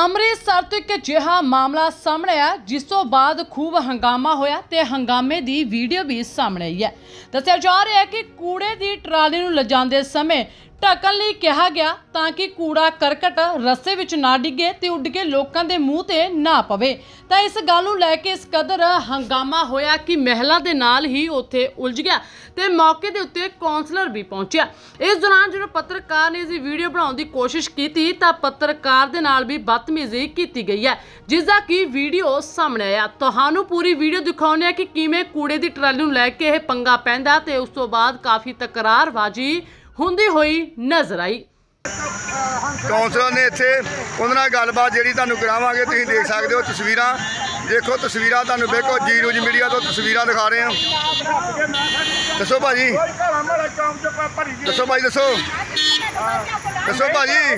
ਅੰਮ੍ਰਿਤਸਰ ਤੋਂ ਇੱਕ ਅਜਿਹਾ ਮਾਮਲਾ ਸਾਹਮਣੇ ਆਇਆ, ਜਿਸ ਤੋਂ ਬਾਅਦ ਖੂਬ ਹੰਗਾਮਾ ਹੋਇਆ ਤੇ ਹੰਗਾਮੇ ਦੀ ਵੀਡੀਓ ਵੀ ਸਾਹਮਣੇ ਆਈ ਹੈ। ਦੱਸਿਆ ਜਾ ਰਿਹਾ ਹੈ ਕਿ ਕੂੜੇ ਦੀ ਟਰਾਲੀ ਨੂੰ ਲਿਜਾਂਦੇ ਸਮੇਂ ਢੱਕਣ ਲਈ ਕਿਹਾ ਗਿਆ ਤਾਂ ਕਿ ਕੂੜਾ ਕਰਕਟ ਰਸਤੇ ਵਿੱਚ ਨਾ ਡਿੱਗੇ ਤੇ ਉੱਡ ਕੇ ਲੋਕਾਂ ਦੇ ਮੂੰਹ ਤੇ ਨਾ ਪਵੇ। ਤਾਂ ਇਸ ਗੱਲ ਨੂੰ ਲੈ ਕੇ ਇਸ ਕਦਰ ਹੰਗਾਮਾ ਹੋਇਆ ਕਿ ਮਹਿਲਾ ਦੇ ਨਾਲ ਹੀ ਉੱਥੇ ਉਲਝ ਗਿਆ ਤੇ ਮੌਕੇ ਦੇ ਉੱਤੇ ਕਾਉਂਸਲਰ ਵੀ ਪਹੁੰਚਿਆ। ਇਸ ਦੌਰਾਨ ਜਦੋਂ ਪੱਤਰਕਾਰ ਨੇ ਇਸ ਵੀਡੀਓ ਬਣਾਉਣ ਦੀ ਕੋਸ਼ਿਸ਼ ਕੀਤੀ ਤਾਂ ਪੱਤਰਕਾਰ ਦੇ ਨਾਲ ਵੀ ਬਦਤਮੀਜ਼ੀ ਕੀਤੀ ਗਈ ਹੈ, ਜਿਸ ਦਾ ਕਿ ਵੀਡੀਓ ਸਾਹਮਣੇ ਆਇਆ। ਤੁਹਾਨੂੰ ਪੂਰੀ ਵੀਡੀਓ ਦਿਖਾਉਂਦੇ ਆ ਕਿ ਕਿਵੇਂ ਕੂੜੇ ਦੀ ਟਰਾਲੀ ਨੂੰ ਲੈ ਕੇ ਇਹ ਪੰਗਾ ਪੈਂਦਾ ਤੇ ਉਸ ਤੋਂ ਬਾਅਦ ਕਾਫੀ ਤਕਰਾਰਬਾਜ਼ੀ ਹੁੰਦੀ ਹੋਈ ਨਜ਼ਰ ਆਈ। ਕੌਂਸਲਰ ਨੇ ਇੱਥੇ ਉਹਨਾਂ ਨਾਲ ਗੱਲਬਾਤ ਜਿਹੜੀ ਤੁਹਾਨੂੰ ਕਰਾਵਾਂਗੇ, ਤੁਸੀਂ ਦੇਖ ਸਕਦੇ ਹੋ ਤਸਵੀਰਾਂ। ਦੇਖੋ ਤਸਵੀਰਾਂ ਤੁਹਾਨੂੰ ਬਿਲਕੁਲ ਜੀ ਨਿਊਜ਼ ਮੀਡੀਆ ਤੋਂ ਤਸਵੀਰਾਂ ਦਿਖਾ ਰਹੇ ਹਾਂ। ਦੱਸੋ ਭਾਜੀ। ਦੱਸੋ ਭਾਜੀ, ਦੱਸੋ। ਦੱਸੋ ਭਾਜੀ।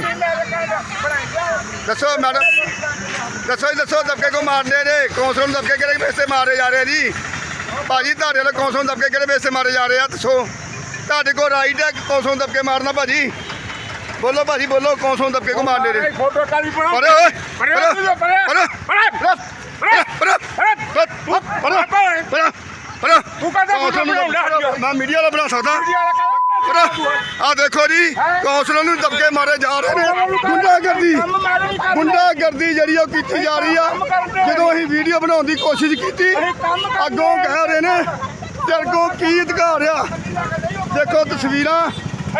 ਦੱਸੋ ਮੈਡਮ। ਦੱਸੋ ਜੀ, ਦੱਸੋ ਦਬਕੇ ਕੋ ਮਾਰਦੇ ਨੇ? ਕੌਂਸਲਰ ਨੂੰ ਦਬਕੇ ਕਿਹੜੇ ਪੈਸੇ ਮਾਰੇ ਜਾ ਰਹੇ ਆ ਜੀ? ਭਾਜੀ, ਤੁਹਾਡੇ ਵਾਲੇ ਕੌਂਸਲਰ ਨੂੰ ਦਬਕੇ ਕਿਹੜੇ ਪੈਸੇ ਮਾਰੇ ਜਾ ਰਹੇ ਆ? ਦੱਸੋ। ਤੁਹਾਡੇ ਕੋਲ ਰਾਈਟ ਹੈ ਨੂੰ ਦਬਕੇ ਮਾਰਨਾ ਭਾਜੀ ਬੋਲੋ ਭਾਜੀ ਬੋਲੋ ਨੂੰ ਦਬਕੇ ਕੋ ਮਾਰਦੇ ਨੇ ਫੋਟੋ ਕਾਲੀ ਬਣਾਓ ਪਰੇ ਓਏ ਕਹਿੰਦਾ ਕੌਂਸਲਰ ਨੂੰ ਬਣਾਉਣਾ ਮੈਂ ਮੀਡੀਆ ਵਾਲਾ ਬਣਾ ਸਕਦਾ ਆ ਦੇਖੋ ਜੀ ਕੌਂਸਲਰ ਨੂੰ ਦਬਕੇ ਮਾਰੇ ਜਾ ਰਹੇ ਨੇ ਗੁੰਡਾਗਰਦੀ ਗੁੰਡਾਗਰਦੀ ਜਿਹੜੀ ਉਹ ਕੀਤੀ ਜਾ ਰਹੀ ਆ ਜਦੋਂ ਅਸੀਂ ਵੀਡੀਓ ਬਣਾਉਣ ਦੀ ਕੋਸ਼ਿਸ਼ ਕੀਤੀ ਅੱਗੋਂ ਕਹਿ ਰਹੇ ਨੇ ਤੇਰੇ ਕੋਲ ਕੀ ਅਧਿਕਾਰ ਆ ਦੇਖੋ ਤਸਵੀਰਾਂ।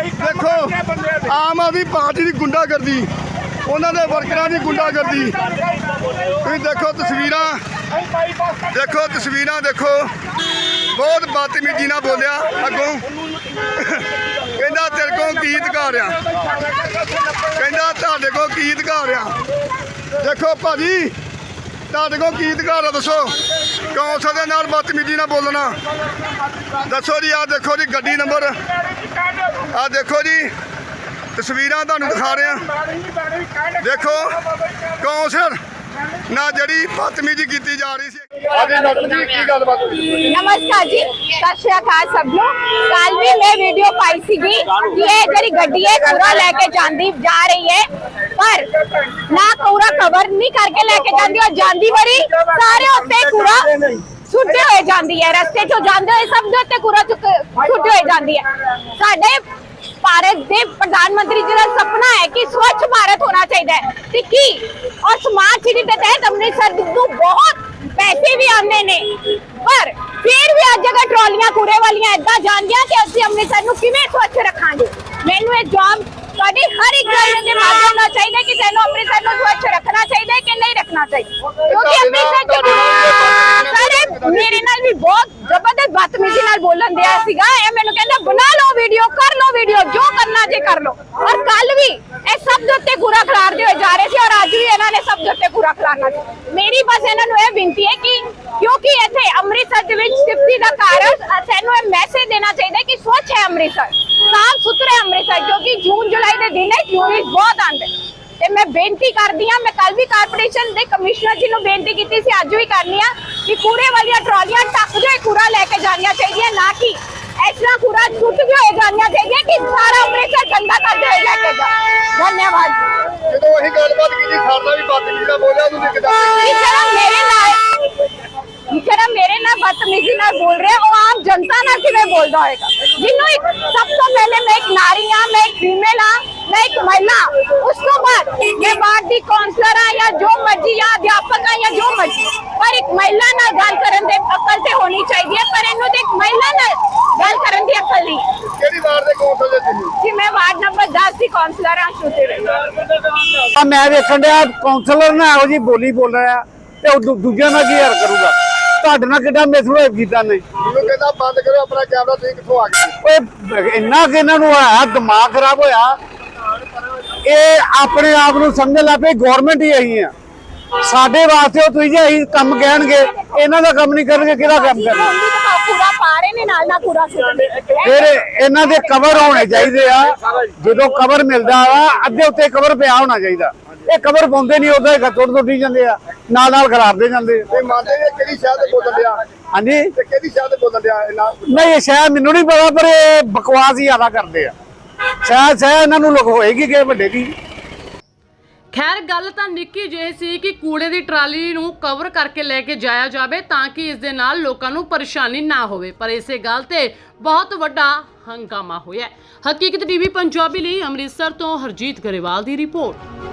ਦੇਖੋ ਆਮ ਆਦਮੀ ਪਾਰਟੀ ਦੀ ਗੁੰਡਾਗਰਦੀ ਉਹਨਾਂ ਦੇ ਵਰਕਰਾਂ ਦੀ ਗੁੰਡਾਗਰਦੀ। ਤੁਸੀਂ ਦੇਖੋ ਤਸਵੀਰਾਂ। ਦੇਖੋ ਤਸਵੀਰਾਂ ਦੇਖੋ। ਬਹੁਤ ਬਦਤਮੀਜ਼ੀ ਨਾਲ ਬੋਲਿਆ ਅੱਗੋਂ। ਕਹਿੰਦਾ ਤੇਰੇ ਕੋਲ ਕੀ ਅਧਿਕਾਰ ਆ? ਕਹਿੰਦਾ ਤੁਹਾਡੇ ਕੋਲ ਕੀ ਅਧਿਕਾਰ ਆ? ਦੇਖੋ ਭਾਜੀ ਤੁਹਾਡੇ ਕੋਲ ਕੀ ਅਧਿਕਾਰ ਆ ਦੱਸੋ? ਕੌਂਸਲ ਦੇ ਨਾਲ ਬਦਤਮੀਜ਼ੀ ਨਾਲ ਬੋਲਣਾ। ਦੱਸੋ ਜੀ ਆ ਦੇਖੋ ਜੀ, ਗੱਡੀ ਨੰਬਰ। ਆ ਦੇਖੋ ਜੀ, ਤਸਵੀਰਾਂ ਤੁਹਾਨੂੰ ਦਿਖਾ ਰਹੇ ਆ ਦੇਖੋ, ਕੌਂਸਲ ਨਾ ਜਿਹੜੀ ਬਦਤਮੀਜ਼ੀ ਕੀਤੀ ਜਾ ਰਹੀ ਸੀ ਆਗੇ ਮੈਡਮ ਜੀ ਕੀ ਗੱਲਬਾਤ ਹੋਈ ਨਮਸਕਾਰ ਜੀ ਸਤਿ ਸ਼੍ਰੀ ਅਕਾਲ ਸਭ ਨੂੰ ਕੱਲ ਵੀ ਮੈਂ ਵੀਡੀਓ ਪਾਈ ਸੀਗੀ ਕਿ ਇਹ ਜਿਹੜੀ ਗੱਡੀ ਹੈ ਕੂੜਾ ਲੈ ਕੇ ਜਾਂਦੀ ਜਾ ਰਹੀ ਹੈ ਪਰ ਨਾ ਕੂੜਾ ਕਵਰ ਨਹੀਂ ਕਰਕੇ ਲੈ ਕੇ ਜਾਂਦੀ ਔਰ ਜਾਂਦੀ ਵਾਰੀ ਸਾਰੇ ਉੱਤੇ ਕੂੜਾ ਸੁੱਟੇ ਹੋਏ ਜਾਂਦੀ ਹੈ ਰਸਤੇ 'ਚੋਂ ਜਾਂਦੇ ਹੋਏ ਸਭ ਦੇ ਉੱਤੇ ਕੂੜਾ ਚੁੱਕ ਸੁੱਟੇ ਹੋਏ ਜਾਂਦੀ ਹੈ ਸਾਡੇ ਭਾਰਤ ਦੇ ਪ੍ਰਧਾਨ ਮੰਤਰੀ ਜੀ ਦਾ ਸੁਪਨਾ ਹੈ ਕਿ ਸਵੱਛ ਭਾਰਤ ਹੋਣਾ ਚਾਹੀਦਾ ਹੈ ਤੇ ਕੀ ਔਰ ਸਮਾਰਟ ਸਿਟੀ ਦੇ ਤਹਿਤ ਅੰਮ੍ਰਿਤਸਰ ਨੂੰ ਬਹੁਤ ਪੈਸੇ ਵੀ ਆਉਂਦੇ ਨੇ। ਪਰ ਫਿਰ ਵੀ ਅੱਜ ਅਗਰ ਟਰਾਲੀਆਂ ਕੂੜੇ ਵਾਲੀਆਂ ਏਦਾਂ ਜਾਂਦੀਆਂ ਕਿ ਅਸੀਂ ਅੰਮ੍ਰਿਤਸਰ ਨੂੰ ਕਿਵੇਂ ਸਵੱਛ ਰੱਖਾਂਗੇ? ਮੈਨੂੰ ਇਹ ਜੌਬ ਤੁਹਾਡੀ ਹਰ ਇੱਕ ਗੱਲ ਦੇ ਮਾਧਿਅਮ ਨਾਲ ਚਾਹੀਦਾ ਕਿ ਸਾਨੂੰ ਅੰਮ੍ਰਿਤਸਰ ਨੂੰ ਸਵੱਛ ਰੱਖਣਾ ਚਾਹੀਦਾ ਕਿ ਨਹੀਂ ਰੱਖਣਾ ਚਾਹੀਦਾ। ਕਿਉਂਕਿ ਅੰਮ੍ਰਿਤਸਰ ਜੋ ਸਾਰੇ ਮੇਰੇ ਨਾਲ ਵੀ ਬਹੁਤ ਜ਼ਬਰਦਸਤ ਬਦਤਮੀਜ਼ੀ ਨਾਲ ਬੋਲਣ ਦਿਆ ਸੀਗਾ। ਇਹ ਮੈਨੂੰ ਕਹਿੰਦਾ ਬਣਾ ਲਓ ਵੀਡੀਓ ਕਰ ਲਓ ਵੀਡੀਓ ਜੋ ਕਰਨਾ ਜੇ ਕਰ ਲਓ। ਔਰ ਕੱਲ ਵੀ ਇਹ ਸਭ ਦੇ ਉੱਤੇ ਕੂੜਾ ਖਿਲਾਰਦੇ ਹੋਏ ਜਾ ਰਹੇ ਸੀ ਔਰ ਅੱਜ ਵੀ ਇਹਨਾਂ ਨੇ ਸਭ ਦੇ ਉੱਤੇ ਕੂੜਾ ਖਿਲਾਰਨਾ ਮੇਰੀ ਬਸ ਇਹਨਾਂ ਨੂੰ ਇਹ ਬੇਨਤੀ ਹੈ ਕਿ ਕਿਉਂਕਿ ਇੱਥੇ ਅੰਮ੍ਰਿਤਸਰ ਦੇ ਵਿੱਚ ਸਿਫਤੀ ਦਾ ਕਾਰਨ ਸਾਨੂੰ ਇਹ ਮੈਸੇਜ ਦੇਣਾ ਚਾਹੀਦਾ ਕਿ ਸਵੱਛ ਹੈ ਅੰਮ੍ਰਿਤਸਰ, ਸਾਫ਼ ਸੁਥਰਾ ਅੰਮ੍ਰਿਤਸਰ, ਕਿਉਂਕਿ ਜੂਨ, ਜੁਲਾਈ ਦੇ ਦਿਨ ਹੈ ਟੂਰਿਸਟ ਬਹੁਤ ਆਉਂਦੇ ਤੇ ਮੈਂ ਬੇਨਤੀ ਕਰਦੀ ਹਾਂ, ਮੈਂ ਕੱਲ ਵੀ ਕਾਰਪੋਰੇਸ਼ਨ ਦੇ ਕਮਿਸ਼ਨਰ ਜੀ ਨੂੰ ਬੇਨਤੀ ਕੀਤੀ ਸੀ, ਅੱਜ ਵੀ ਕਰਨੀ ਆ ਕਿ ਕੂੜੇ ਵਾਲੀਆਂ ਟਰਾਲੀਆਂ ਟੱਕ ਦੇ ਕੂੜਾ ਲੈ ਕੇ ਜਾਣੀਆਂ ਚਾਹੀਦੀਆਂ, ਨਾ ਕਿ ਇਸ ਤਰ੍ਹਾਂ ਕੂੜਾ ਸੁੱਟ ਕੇ ਹੋਏ ਜਾਣੀਆਂ ਚਾਹੀਦੀਆਂ ਕਿ ਸਾਰਾ ਅੰਮ੍ਰਿਤਸਰ ਗੰਦਾ ਕਰਦੇ ਹੋਏ ਲੈ ਕੇ ਜਾ ਧੰਨਵਾਦ ਜਦੋਂ ਅਸੀਂ ਗੱਲਬਾਤ ਕੀਤੀ ਸਾਡਾ ਵੀ ਬਦਤਮੀਜ਼ੀ ਨਾਲ ਬੋਲਿਆ ਤੁਸੀਂ ਕਿਦਾਂ ਕਿ ਜਿਹੜਾ ਮੇਰੇ ਨਾਲ ਜਿਹੜਾ ਮੇਰੇ ਨਾਲ ਬਦਤਮੀਜ਼ੀ ਨਾਲ ਬੋਲ ਰਿਹਾ ਉਹ ਆਮ ਜਨਤਾ ਨਾਲ ਕਿਵੇਂ ਬੋਲਦਾ ਹੋਏਗਾ ਜਿਹਨੂੰ ਇੱਕ ਸਭ ਤੋਂ ਪਹਿਲੇ ਮੈਂ ਇੱਕ ਨਾਰੀ ਹਾਂ ਮੈਂ ਇੱਕ ਫੀਮੇਲ ਹਾਂ ਮੈਂ ਇੱਕ ਮਹਿਲਾ ਉਸ ਤੋਂ ਬਾਅਦ ਮੈਂ ਬਾਹਰ ਦੀ ਕਾਉਂਸਲਰ ਹਾਂ ਜਾਂ ਜੋ ਮਰਜ਼ੀ ਜਾਂ ਅਧਿਆਪਕ ਹਾਂ ਜਾਂ ਜੋ ਮਰਜ਼ੀ ਪਰ ਇੱਕ ਮਹਿਲਾ ਨਾਲ ਗੱਲ ਕਰਨ ਦੇ ਅਕਲ ਤੇ ਹੋਣੀ ਚਾਹੀਦੀ ਹੈ ਪਰ ਇਹਨੂੰ ਤੇ ਇੱਕ ਮਹਿਲਾ ਨਾਲ ਗੱਲ ਕਰਨ ਦੀ ਅਕਲ ਨਹੀਂ। ਕਿਹੜੀ ਵਾਰ ਦੇ ਕੌਂਸਲ ਦੇ ਤੁਸੀਂ ਕਿ ਮੈਂ ਵਾਰਡ ਨੰਬਰ 10 ਦੀ ਕਾਉਂਸਲਰ ਹਾਂ ਸ਼ੁਤੇ ਆ ਮੈਂ ਵੇਖਣ ਡਿਆ ਕਾਉਂਸਲਰ ਨਾ ਇਹੋ ਜੀ ਬੋਲੀ ਬੋਲ ਰਿਹਾ ਤੇ ਉਹ ਦੂਜਿਆਂ ਨਾਲ ਕੀ ਹਰ ਕਰੂਗਾ? ਤੁਹਾਡੇ ਨਾਲ ਕਿੱਦਾਂ ਮਿਸਬਿਹੇਵ ਕੀਤਾ ਨੇ ਮੈਨੂੰ ਕਹਿੰਦਾ ਬੰਦ ਕਰੋ ਆਪਣਾ ਕੈਮਰਾ ਤੁਸੀਂ ਕਿੱਥੋਂ ਆ ਗਏ? ਓਏ ਇੰਨਾ ਕਿ ਇਹਨਾਂ ਨੂੰ ਹੋਇਆ ਦਿਮਾਗ ਖਰਾਬ ਹੋਇਆ। ਇਹ ਆਪਣੇ ਆਪ ਨੂੰ ਸਮਝਣ ਲੱਗ ਪਏ ਗਵਰਨਮੈਂਟ ਹੀ ਆਈ ਆ। ਸਾਡੇ ਵਾਸਤੇ ਉਹ ਤੁਸੀਂ ਜੇ ਅਸੀਂ ਕੰਮ ਕਹਿਣਗੇ ਇਹਨਾਂ ਦਾ ਕੰਮ ਨਹੀਂ ਕਰਨਗੇ ਕਿਹਦਾ ਕੰਮ ਕਰਨਾ? ਕੂੜਾ ਪਾ ਰਹੇ ਨੇ ਨਾਲ ਨਾਲ ਕੂੜਾ ਸੁੱਟਦੇ ਫਿਰ ਇਹਨਾਂ ਦੇ ਕਵਰ ਹੋਣੇ ਚਾਹੀਦੇ ਆ। ਜਦੋਂ ਕਵਰ ਮਿਲਦਾ ਆ ਅੱਧੇ ਉੱਤੇ ਕਵਰ ਪਿਆ ਹੋਣਾ ਚਾਹੀਦਾ। ਇਹ ਕਵਰ ਪਾਉਂਦੇ ਨਹੀਂ ਉਹਦਾ ਹੀ ਟੁੱਟ ਟੁੱਟੀ ਜਾਂਦੇ ਆ। ਨਾਲ ਨਾਲ ਖਰਾਬਦੇ ਜਾਂਦੇ। ਆ। ਤੇ ਮੰਨਦੇ ਨੇ ਕਿਹੜੀ ਸ਼ਹਿਰ ਤੇ ਬੋਲਣ ਡਿਆ? ਹਾਂਜੀ? ਤੇ ਕਿਹੜੀ ਸ਼ਹਿਰ ਤੇ ਬੋਲਣ ਇਹਨਾਂ ਨਹੀਂ ਇਹ ਸ਼ਾਇਦ ਮੈਨੂੰ ਨਹੀਂ ਪਤਾ ਪਰ ਇਹ ਬਕਵਾਸ ਹੀ ਜ਼ਿਆਦਾ ਕਰਦੇ ਆ। ਸ਼ਾਇਦ ਸ਼ਾਇਦ ਇਹਨਾਂ ਨੂੰ ਲੋਕ ਹੋਏਗੀ ਕਿ ਵੱਡੇ ਕੀ ਖੈਰ, ਗੱਲ ਤਾਂ ਨਿੱਕੀ ਜਿਹੀ ਸੀ ਕਿ ਕੂੜੇ ਦੀ ਟਰਾਲੀ ਨੂੰ ਕਵਰ ਕਰਕੇ ਲੈ ਕੇ ਜਾਇਆ ਜਾਵੇ ਤਾਂ ਕਿ ਇਸ ਦੇ ਨਾਲ ਲੋਕਾਂ ਨੂੰ ਪਰੇਸ਼ਾਨੀ ਨਾ ਹੋਵੇ ਪਰ ਇਸੇ ਗੱਲ ਤੇ ਬਹੁਤ ਵੱਡਾ ਹੰਗਾਮਾ ਹੋਇਆ ਹੈ। ਹਕੀਕਤ ਟੀਵੀ, ਪੰਜਾਬੀ ਲਈ ਅੰਮ੍ਰਿਤਸਰ ਤੋਂ ਹਰਜੀਤ ਗਰੇਵਾਲ ਦੀ ਰਿਪੋਰਟ